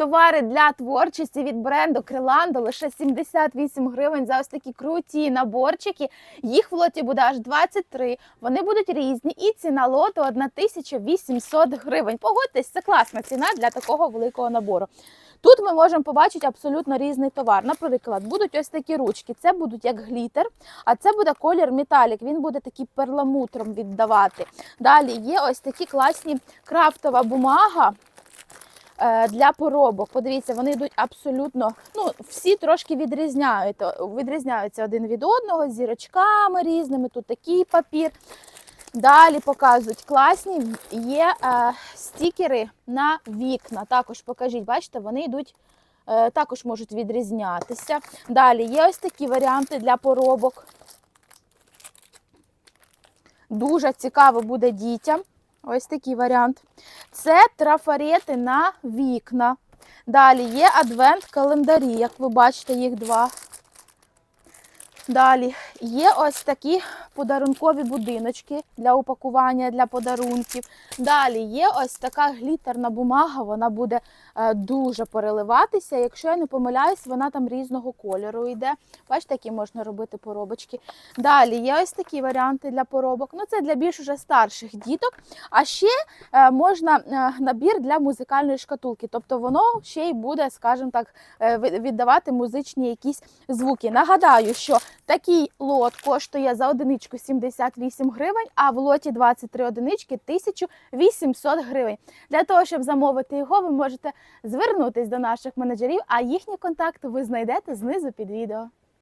Товари для творчості від бренду Криландо лише 78 гривень за ось такі круті наборчики. Їх в лоті буде аж 23. Вони будуть різні, і ціна лоту 1800 гривень. Погодьтесь, це класна ціна для такого великого набору. Тут ми можемо побачити абсолютно різний товар. Наприклад, будуть ось такі ручки. Це будуть як глітер, а це буде колір металік. Він буде такий перламутром віддавати. Далі є ось такі класні крафтова бумага. Е, Для поробок, подивіться, вони йдуть абсолютно, ну всі трошки відрізняються, відрізняються один від одного зірочками різними. Тут такий папір. Далі показують класні є е, стікери на вікна. Також покажіть, бачите, вони йдуть, е, також можуть відрізнятися. Далі є ось такі варіанти для поробок. Дуже цікаво буде дітям. Ось такий варіант. Це трафарети на вікна. Далі є адвент-календарі, як ви бачите, їх два. Далі є ось такі подарункові будиночки для упакування для подарунків. Далі є ось така глітерна бумага, вона буде е, дуже переливатися. Якщо я не помиляюсь, вона там різного кольору йде. Бачите, які можна робити поробочки. Далі є ось такі варіанти для поробок. Ну, це для більш уже старших діток. А ще е, можна е, набір для музикальної шкатулки. Тобто воно ще й буде, скажімо так, віддавати музичні якісь звуки. Нагадаю, що такий лот коштує за одиничку 78 гривень, а в лоті 23 одинички 1800 гривень. Для того, щоб замовити його, ви можете звернутись до наших менеджерів, а їхні контакти ви знайдете знизу під відео.